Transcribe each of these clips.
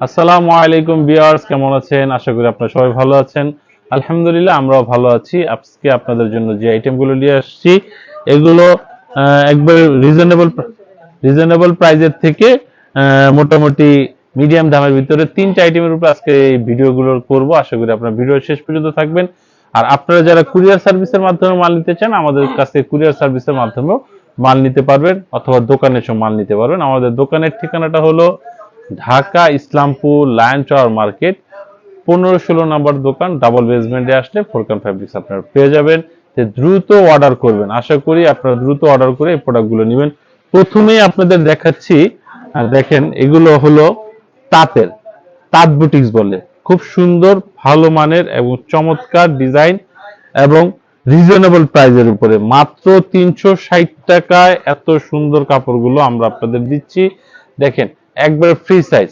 আসসালামু আলাইকুম বিয়ার্স কেমন আছেন? আশা করি আপনারা সবাই ভালো আছেন। আলহামদুলিল্লাহ, আমরাও ভালো আছি। আজকে আপনাদের জন্য যে আইটেমগুলো নিয়ে আসছি, এগুলো একবার রিজনেবল রিজনেবল প্রাইজের থেকে মোটামুটি মিডিয়াম দামের ভিতরে তিনটা আইটেমের উপর আজকে এই ভিডিওগুলো করব। আশা করি আপনারা ভিডিও শেষ পর্যন্ত থাকবেন। আর আপনারা যারা কুরিয়ার সার্ভিসের মাধ্যমে মাল নিতে চান, আমাদের কাছে কুরিয়ার সার্ভিসের মাধ্যমেও মাল নিতে পারবেন, অথবা দোকানে এসে মাল নিতে পারবেন। আমাদের দোকানের ঠিকানাটা হলো Dhaka, Islampur, lion tower market, পনেরো ষোলো নাম্বার দোকান ডাবল বেসমেন্টে আসলে ফোরকান ফ্যাব্রিক্স আপনারা পেয়ে যাবেন। যে দ্রুত অর্ডার করবেন। আশা করি আপনারা দ্রুত অর্ডার করে এই প্রোডাক্টগুলো নেবেন। প্রথমেই আপনাদের দেখাচ্ছি দেখেন, এগুলো হলো তাঁতের, তাঁত বুটিক্স বলে। খুব সুন্দর, ভালো মানের এবং চমৎকার ডিজাইন এবং রিজনেবল প্রাইজের উপরে। মাত্র তিনশো ষাট টাকায় এত সুন্দর কাপড়গুলো আমরা আপনাদের দিচ্ছি। দেখেন একবার ফ্রি সাইজ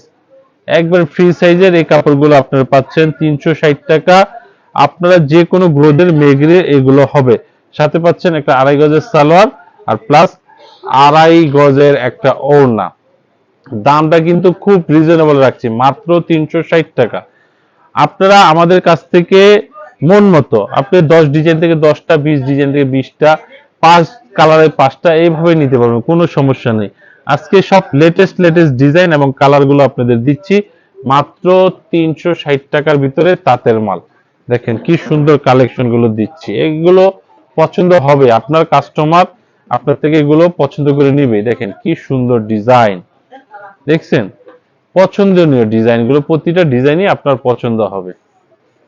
একবার ফ্রি সাইজের এই কাপড়গুলো আপনারা পাচ্ছেন তিনশো ষাট টাকা। আপনারা যে কোনো গ্রোদের মেঘরে এগুলো হবে। সাথে পাচ্ছেন একটা আড়াই গজের সালোয়ার আর প্লাস আড়াই গজের একটা ওড়না। দামটা কিন্তু খুব রিজনেবল রাখছি, মাত্র তিনশো ষাট টাকা। আপনারা আমাদের কাছ থেকে মন মতো, আপনি দশ ডিজাইন থেকে দশটা, বিশ ডিজাইন থেকে বিশটা, পাঁচ কালারের পাঁচটা এইভাবে নিতে পারবেন, কোনো সমস্যা নেই। আজকে সব লেটেস্ট লেটেস্ট ডিজাইন এবং কালারগুলো আপনাদের দিচ্ছি। মাত্র তিনশো ষাট টাকার ভিতরে তাঁতের মাল। দেখেন কি সুন্দর কালেকশনগুলো দিচ্ছি। এগুলো পছন্দ হবে আপনার কাস্টমার আপনার থেকে এগুলো পছন্দ করে নিবে। দেখেন কি সুন্দর ডিজাইন দেখছেন? পছন্দনীয় ডিজাইনগুলো, প্রতিটা ডিজাইনই আপনার পছন্দ হবে।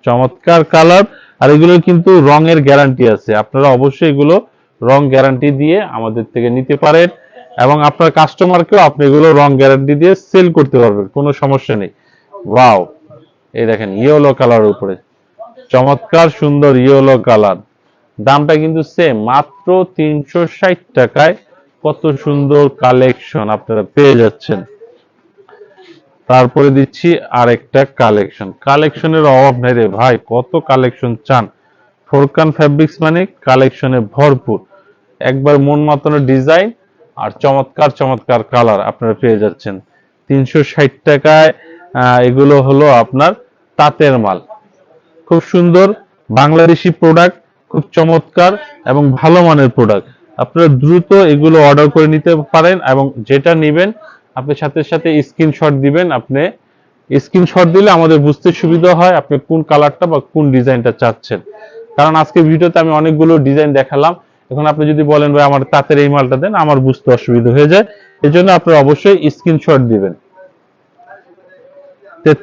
চমৎকার কালার আর এগুলো কিন্তু রঙের গ্যারান্টি আছে। আপনারা অবশ্যই এগুলো রং গ্যারান্টি দিয়ে আমাদের থেকে নিতে পারেন। এবং আপনার কাস্টমারকেও আপনি এগুলো রং গ্যারান্টি দিয়ে সেল করতে পারবেন, কোনো সমস্যা নেই। ওয়াও এই দেখেন ইয়েলো কালার উপরে। চমৎকার, সুন্দর ইয়েলো কালার দামটা কিন্তু সেম মাত্র তিনশো ষাট টাকায় কত সুন্দর কালেকশন আপনারা পেয়ে যাচ্ছেন। তারপরে দিচ্ছি আরেকটা কালেকশন কালেকশনের অভাব নেই রে ভাই, কত কালেকশন চান? ফোরকান ফ্যাব্রিক্স মানে কালেকশনে ভরপুর। একবার মন মাতানো ডিজাইন আর চমৎকার চমৎকার কালার আপনারা পেয়ে যাচ্ছেন। তিনশো ষাট টাকায় এগুলো হলো আপনার তাঁতের মাল। খুব সুন্দর বাংলাদেশি প্রোডাক্ট খুব চমৎকার এবং ভালো মানের প্রোডাক্ট আপনারা দ্রুত এগুলো অর্ডার করে নিতে পারেন এবং যেটা নেবেন আপনি সাথে সাথে স্ক্রিনশট দিবেন। আপনি স্ক্রিনশট দিলে আমাদের বুঝতে সুবিধা হয় আপনি কোন কালারটা বা কোন ডিজাইনটা চাচ্ছেন। কারণ আজকে ভিডিওতে আমি অনেকগুলো ডিজাইন দেখালাম। এখন আপনি যদি বলেন, ভাই, আমার তাঁতের এই মালটা দেন, আমার বুঝতে অসুবিধা হয়ে যায়। এজন্য আপনারা অবশ্যই স্ক্রিনশট দিবেন।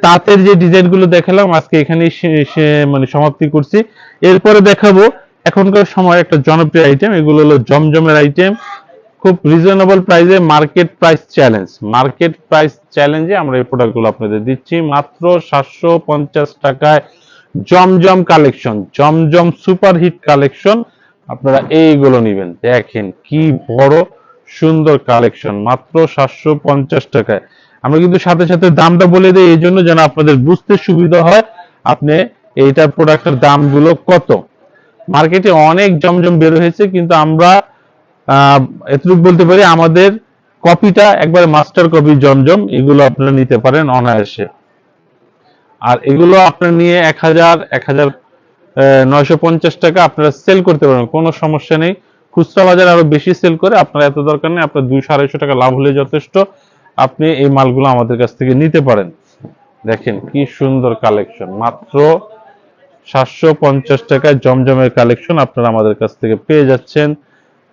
তাঁতের যে ডিজাইনগুলো দেখালাম, আজকে সে- মানে সমাপ্তি করছি। এরপরে দেখাবো এখনকার সময় একটা জনপ্রিয় আইটেম এগুলো হলো জমজমের আইটেম খুব রিজনেবল প্রাইসে market price challenge market price চ্যালেঞ্জে আমরা এই প্রোডাক্টগুলো আপনাদের দিচ্ছি। মাত্র সাতশো পঞ্চাশ টাকায় Zamzam collection Zamzam super hit collection আপনারা এইগুলো নেবেন। দেখেন কি বড় সুন্দর কালেকশন মাত্র সাতশো পঞ্চাশ টাকায়। আমরা কিন্তু সাথে সাথে দামটা বলে দিই, এই জন্য যেন আপনাদের বুঝতে সুবিধা হয়, আপনি এইটার প্রোডাক্টের দামগুলো কত। মার্কেটে অনেক জমজম বের হয়েছে, কিন্তু আমরা এতটুকু বলতে পারি আমাদের কপিটা একবার মাস্টার কপি জমজম, এগুলো আপনারা নিতে পারেন অনায়াসে। আর এগুলো আপনার নিয়ে এক হাজার এক হাজার নয়শো পঞ্চাশ টাকা আপনারা সেল করতে পারেন কোনো সমস্যা নেই। খুচরা বাজার আরও বেশি সেল করে, আপনার এত দরকার নেই, আপনার দুইশো আড়াইশো টাকা লাভ হলে যথেষ্ট। আপনি এই মালগুলো আমাদের কাছ থেকে নিতে পারেন। দেখেন কি সুন্দর কালেকশন মাত্র সাতশো পঞ্চাশ টাকায় জমজমের কালেকশন আপনারা আমাদের কাছ থেকে পেয়ে যাচ্ছেন।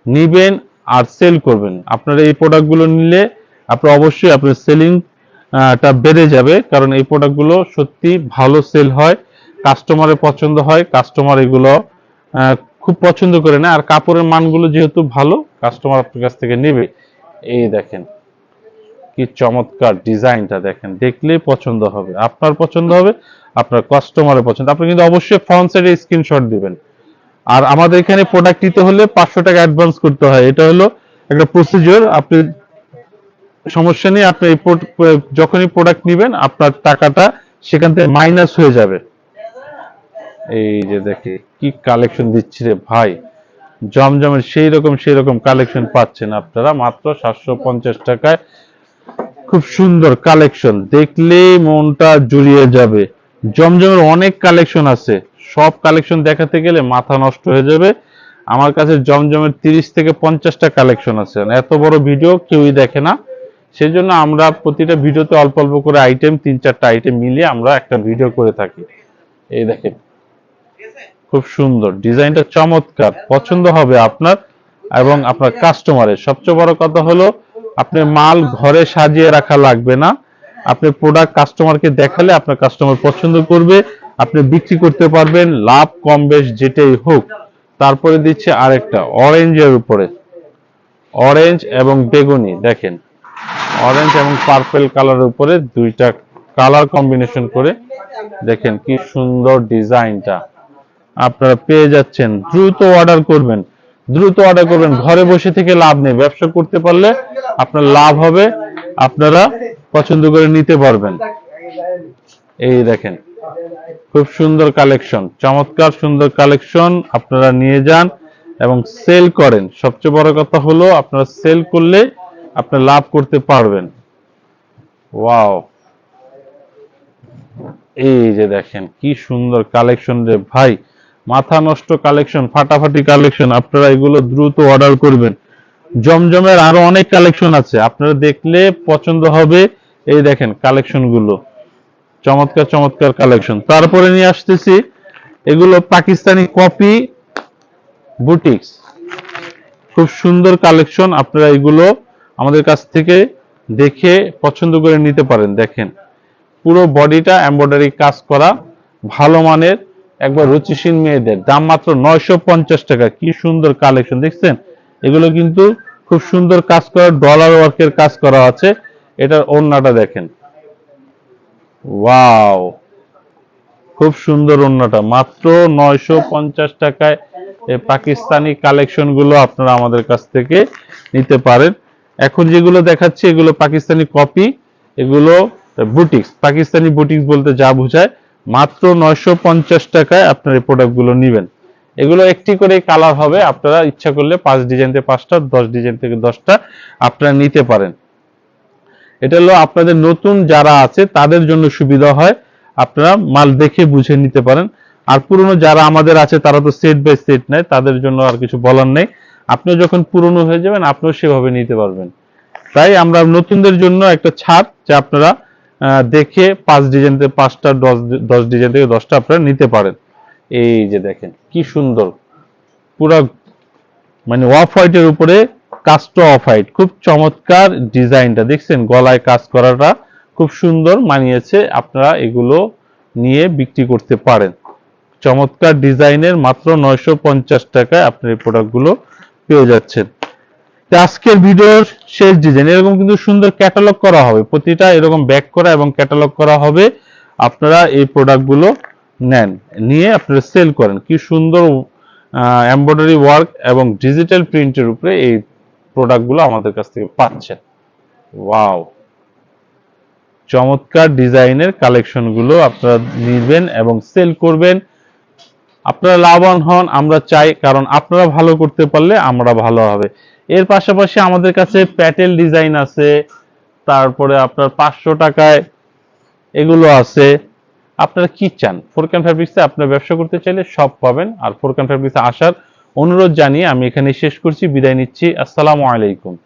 নিবেন আর সেল করবেন। আপনারা এই প্রোডাক্টগুলো নিলে আপনার অবশ্যই আপনার সেলিং টা বেড়ে যাবে, কারণ এই প্রোডাক্টগুলো সত্যি ভালো সেল হয়। কাস্টমারের পছন্দ হয় কাস্টমার এগুলো খুব পছন্দ করে না আর কাপড়ের মানগুলো যেহেতু ভালো কাস্টমার আপনার কাছ থেকে নেবে। এই দেখেন, কি চমৎকার ডিজাইনটা দেখেন। দেখলেই পছন্দ হবে। আপনার পছন্দ হবে, আপনার কাস্টমারের পছন্দ। আপনি কিন্তু অবশ্যই ফ্রন্ট সাইডে স্ক্রিনশট দিবেন। আর আমাদের এখানে প্রোডাক্ট নিতে হলে পাঁচশো টাকা অ্যাডভান্স করতে হয়। এটা হলো একটা প্রসিজিওর আপনি সমস্যা নেই, আপনি যখনই প্রোডাক্ট নেবেন, আপনার টাকাটা সেখান থেকে মাইনাস হয়ে যাবে। এই যে দেখে, কি কালেকশন দিচ্ছি রে ভাই? জমজমের সেই রকম সেই রকম কালেকশন পাচ্ছেন আপনারা। মাত্র সাতশো পঞ্চাশ টাকায় খুব সুন্দর কালেকশন দেখলেই মনটা জুড়িয়ে যাবে। জমজমের অনেক কালেকশন আছে। সব কালেকশন দেখাতে গেলে মাথা নষ্ট হয়ে যাবে। আমার কাছে জমজমের তিরিশ থেকে পঞ্চাশটা কালেকশন আছে। এত বড় ভিডিও কেউই দেখে না। সেই জন্য আমরা প্রতিটা ভিডিওতে অল্প অল্প করে আইটেম তিন চারটা আইটেম মিলিয়ে আমরা একটা ভিডিও করে থাকি। এই দেখেন। খুব সুন্দর। ডিজাইনটা চমৎকার। পছন্দ হবে আপনার এবং আপনার কাস্টমারের। সবচেয়ে বড় কথা হলো আপনি মাল ঘরে সাজিয়ে রাখা লাগবে না। আপনি প্রোডাক্ট কাস্টমারকে দেখালে আপনার কাস্টমার পছন্দ করবে আপনি বিক্রি করতে পারবেন লাভ কম বেশ যেটাই হোক। তারপরে দিচ্ছে আরেকটা অরেঞ্জের উপরে। অরেঞ্জ এবং বেগুনি দেখেন। অরেঞ্জ এবং পার্পেল কালারের উপরে দুইটা কালার কম্বিনেশন করে। দেখেন কি সুন্দর ডিজাইনটা। আপনারা পেয়ে যাচ্ছেন। দ্রুত অর্ডার করবেন। দ্রুত অর্ডার করবেন। ঘরে বসে থেকে লাভ নেই। ব্যবসা করতে পারলে আপনার লাভ হবে। আপনারা পছন্দ করে নিতে পারবেন। এই দেখেন, খুব সুন্দর কালেকশন, চমৎকার সুন্দর কালেকশন আপনারা নিয়ে যান এবং সেল করেন। সবচেয়ে বড় কথা হলো, আপনারা সেল করলে আপনি লাভ করতে পারবেন। ওয়াও এই যে দেখেন, কি সুন্দর কালেকশন রে ভাই। মাথা নষ্ট কালেকশন ফাটাফাটি কালেকশন আপনারা এগুলো দ্রুত অর্ডার করবেন। জমজমের আরও অনেক কালেকশন আছে, আপনারা দেখলে পছন্দ হবে এই দেখেন কালেকশনগুলো। চমৎকার চমৎকার কালেকশন তারপরে নিয়ে আসতেছি, এগুলো পাকিস্তানি কপি বুটিক্স খুব সুন্দর কালেকশন আপনারা এগুলো আমাদের কাছ থেকে দেখে পছন্দ করে নিতে পারেন, দেখেন। পুরো বডিটা এমব্রয়ডারি কাজ করা, ভালো মানের একবার রুচিশীল মেয়েদের, দাম মাত্র নয়শো পঞ্চাশ টাকা, কি সুন্দর কালেকশন দেখছেন? এগুলো কিন্তু খুব সুন্দর কাজ করা ডলার ওয়ার্কের কাজ করা আছে। এটার ওড়নাটা দেখেন। ওয়াও! খুব সুন্দর ওড়নাটা, মাত্র নয়শো পঞ্চাশ টাকায় পাকিস্তানি কালেকশনগুলো আপনারা আমাদের কাছ থেকে নিতে পারেন। এখন যেগুলো দেখাচ্ছি, এগুলো পাকিস্তানি কপি এগুলো বুটিক্স পাকিস্তানি বুটিক্স বলতে যা বোঝায়। মাত্র নয়শো পঞ্চাশ টাকায় আপনার এই প্রোডাক্টগুলো নিবেন। এগুলো একটি করে কালার হবে, আপনারা ইচ্ছা করলে পাঁচ ডিজাইন থেকে পাঁচটা, দশ ডিজাইন থেকে দশটা আপনারা নিতে পারেন। এটা হলো আপনাদের নতুন যারা আছে, তাদের জন্য সুবিধা হয়। আপনারা মাল দেখে বুঝে নিতে পারেন। আর পুরনো যারা আমাদের আছে, তারা তো সেট বাই সেট নেয়, তাদের জন্য আর কিছু বলার নেই। আপনি যখন পুরনো হয়ে যাবেন, আপনিও সেভাবে নিতে পারবেন। তাই আমরা নতুনদের জন্য একটা ছাড় যে আপনারা দেখে পাঁচ ডিজাইন থেকে পাঁচটা, দশ দশ ডিজাইন থেকে দশটা আপনারা নিতে পারেন। এই যে দেখেন, কি সুন্দর। পুরো মানে অফ হোয়াইটের উপরে কাস্ট অফ হোয়াইট খুব চমৎকার ডিজাইনটা। দেখছেন, গলায় কাজ করাটা খুব সুন্দর মানিয়েছে, আপনারা এগুলো নিয়ে বিক্রি করতে পারেন। চমৎকার ডিজাইনের মাত্র নয়শো পঞ্চাশ টাকায় আপনার এই প্রোডাক্টগুলো পেয়ে যাচ্ছেন। আজকের ভিডিওর শেষ ডিজাইন এরকম কিন্তু সুন্দর ক্যাটালগ করা হবে। প্রতিটা এরকম ব্যাক করা এবং ক্যাটালগ করা হবে। আপনারা এই প্রোডাক্টগুলো নেন, নিয়ে আপনারা সেল করেন। কি সুন্দর এমব্রয়ডারি ওয়ার্ক এবং ডিজিটাল প্রিন্টের উপরে এই প্রোডাক্টগুলো আমাদের কাছ থেকে পাচ্ছেন। ওয়াও চমৎকার ডিজাইনের কালেকশনগুলো আপনারা নিবেন এবং সেল করবেন। আপনারা লাভবান হন, আমরা চাই, কারণ আপনারা ভালো করতে পারলে আমরা ভালো হবে। এর পাশাপাশি আমাদের কাছে প্যাটেল ডিজাইন আছে, তারপরে আপনার পাঁচশো টাকায় এগুলো আছে। আপনারা কি চান? ফোরকান ফ্যাব্রিক্সে আপনার ব্যবসা করতে চাইলে সব পাবেন। আর ফোরকান ফ্যাব্রিক্সে আসার অনুরোধ জানিয়ে আমি এখানে শেষ করছি, বিদায় নিচ্ছি। আসসালামু আলাইকুম।